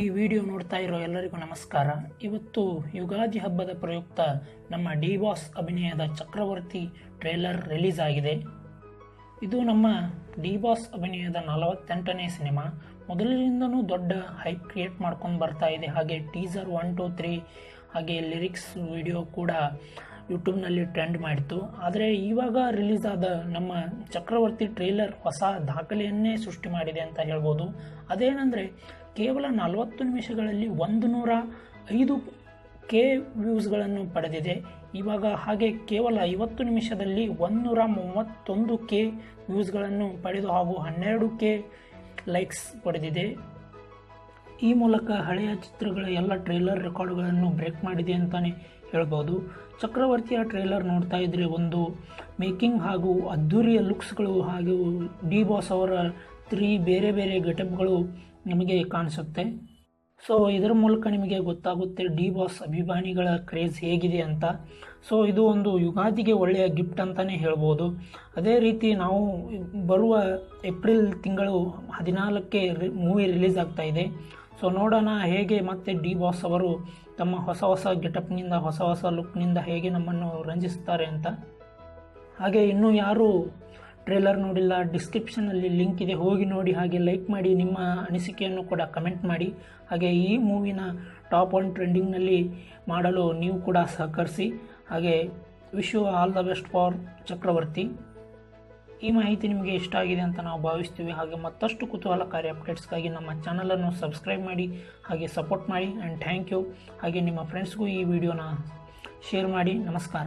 ಈ ವಿಡಿಯೋ ನೋಡ್ತಾ ಇರೋ ಎಲ್ಲರಿಗೂ ನಮಸ್ಕಾರ. ಇವತ್ತು ಯುಗಾದಿ ಹಬ್ಬದ ಪ್ರಯುಕ್ತ ನಮ್ಮ ಡಿ ಬಾಸ್ ಅಭಿನಯದ ಚಕ್ರವರ್ತಿ ಟ್ರೇಲರ್ ರಿಲೀಸ್ ಆಗಿದೆ. ಇದು ನಮ್ಮ ಡಿ ಬಾಸ್ ಅಭಿನಯದ ನಲವತ್ತೆಂಟನೇ ಸಿನಿಮಾ. ಮೊದಲಿನಿಂದನೂ ದೊಡ್ಡ ಹೈಪ್ ಕ್ರಿಯೇಟ್ ಮಾಡ್ಕೊಂಡು ಬರ್ತಾ ಇದೆ. ಹಾಗೆ ಟೀಸರ್ ಒನ್, ಟು, ತ್ರೀ ಹಾಗೆ ಲಿರಿಕ್ಸ್ ವಿಡಿಯೋ ಕೂಡ ಯೂಟ್ಯೂಬ್ನಲ್ಲಿ ಟ್ರೆಂಡ್ ಮಾಡಿತ್ತು. ಆದರೆ ಇವಾಗ ರಿಲೀಸ್ ಆದ ನಮ್ಮ ಚಕ್ರವರ್ತಿ ಟ್ರೇಲರ್ ಹೊಸ ದಾಖಲೆಯನ್ನೇ ಸೃಷ್ಟಿ ಮಾಡಿದೆ ಅಂತ ಹೇಳ್ಬೋದು. ಅದೇನೆಂದರೆ ಕೇವಲ ನಲವತ್ತು ನಿಮಿಷಗಳಲ್ಲಿ ಒಂದು ನೂರ ಐದು ಕೆ ವ್ಯೂಸ್ಗಳನ್ನು ಪಡೆದಿದೆ. ಇವಾಗ ಹಾಗೆ ಕೇವಲ ಐವತ್ತು ನಿಮಿಷದಲ್ಲಿ ಒಂದುನೂರ ಮೂವತ್ತೊಂದು ಕೆ ವ್ಯೂಸ್ಗಳನ್ನು ಪಡೆದು ಹಾಗೂ ಹನ್ನೆರಡು ಕೆ ಲೈಕ್ಸ್ ಪಡೆದಿದೆ. ಈ ಮೂಲಕ ಹಳೆಯ ಚಿತ್ರಗಳ ಎಲ್ಲ ಟ್ರೈಲರ್ ರೆಕಾರ್ಡ್ಗಳನ್ನು ಬ್ರೇಕ್ ಮಾಡಿದೆ ಅಂತಲೇ ಹೇಳ್ಬೋದು. ಚಕ್ರವರ್ತಿಯ ಟ್ರೇಲರ್ ನೋಡ್ತಾ ಇದ್ದರೆ ಒಂದು ಮೇಕಿಂಗ್ ಹಾಗೂ ಅದ್ಧೂರಿಯ ಲುಕ್ಸ್ಗಳು ಹಾಗೂ ಡಿ ಬಾಸ್ ಅವರ ತ್ರೀ ಬೇರೆ ಬೇರೆ ಗೆಟಪ್ಗಳು ನಮಗೆ ಕಾಣಿಸುತ್ತೆ. ಸೊ, ಇದರ ಮೂಲಕ ನಿಮಗೆ ಗೊತ್ತಾಗುತ್ತೆ ಡಿ ಬಾಸ್ ಅಭಿಮಾನಿಗಳ ಕ್ರೇಜ್ ಹೇಗಿದೆ ಅಂತ. ಸೊ, ಇದು ಒಂದು ಯುಗಾದಿಗೆ ಒಳ್ಳೆಯ ಗಿಫ್ಟ್ ಅಂತಲೇ ಹೇಳ್ಬೋದು. ಅದೇ ರೀತಿ ನಾವು ಬರುವ ಏಪ್ರಿಲ್ ತಿಂಗಳು ಹದಿನಾಲ್ಕಕ್ಕೆ ಮೂವಿ ರಿಲೀಸ್ ಆಗ್ತಾ ಇದೆ. ಸೊ ನೋಡೋಣ ಹೇಗೆ ಮತ್ತೆ ಡಿ ಬಾಸ್ ಅವರು ತಮ್ಮ ಹೊಸ ಹೊಸ ಗೆಟಪ್ನಿಂದ, ಹೊಸ ಹೊಸ ಲುಕ್ನಿಂದ ಹೇಗೆ ನಮ್ಮನ್ನು ರಂಜಿಸ್ತಾರೆ ಅಂತ. ಹಾಗೆ ಇನ್ನೂ ಯಾರು ಟ್ರೇಲರ್ ನೋಡಿಲ್ಲ, ಡಿಸ್ಕ್ರಿಪ್ಷನಲ್ಲಿ ಲಿಂಕ್ ಇದೆ, ಹೋಗಿ ನೋಡಿ, ಹಾಗೆ ಲೈಕ್ ಮಾಡಿ, ನಿಮ್ಮ ಅನಿಸಿಕೆಯನ್ನು ಕೂಡ ಕಮೆಂಟ್ ಮಾಡಿ. ಹಾಗೆ ಈ ಮೂವಿನ ಟಾಪ್ ಒನ್ ಟ್ರೆಂಡಿಂಗ್ನಲ್ಲಿ ಮಾಡಲು ನೀವು ಕೂಡ ಸಹಕರಿಸಿ. ಹಾಗೆ wish you all the best for Chakravarthy. ಈ ಮಾಹಿತಿ ನಿಮಗೆ ಇಷ್ಟ ಆಗಿದೆ ಅಂತ ನಾವು ಭಾವಿಸ್ತೀವಿ. ಹಾಗೆ ಮತ್ತಷ್ಟು ಕುತೂಹಲಕಾರಿ ಅಪ್ಡೇಟ್ಸ್ಗಾಗಿ ನಮ್ಮ ಚಾನಲನ್ನು ಸಬ್ಸ್ಕ್ರೈಬ್ ಮಾಡಿ, ಹಾಗೆ ಸಪೋರ್ಟ್ ಮಾಡಿ ಆ್ಯಂಡ್ ಥ್ಯಾಂಕ್ ಯು ಹಾಗೆ ನಿಮ್ಮ ಫ್ರೆಂಡ್ಸ್ಗೂ ಈ ವಿಡಿಯೋನ ಶೇರ್ ಮಾಡಿ. ನಮಸ್ಕಾರ.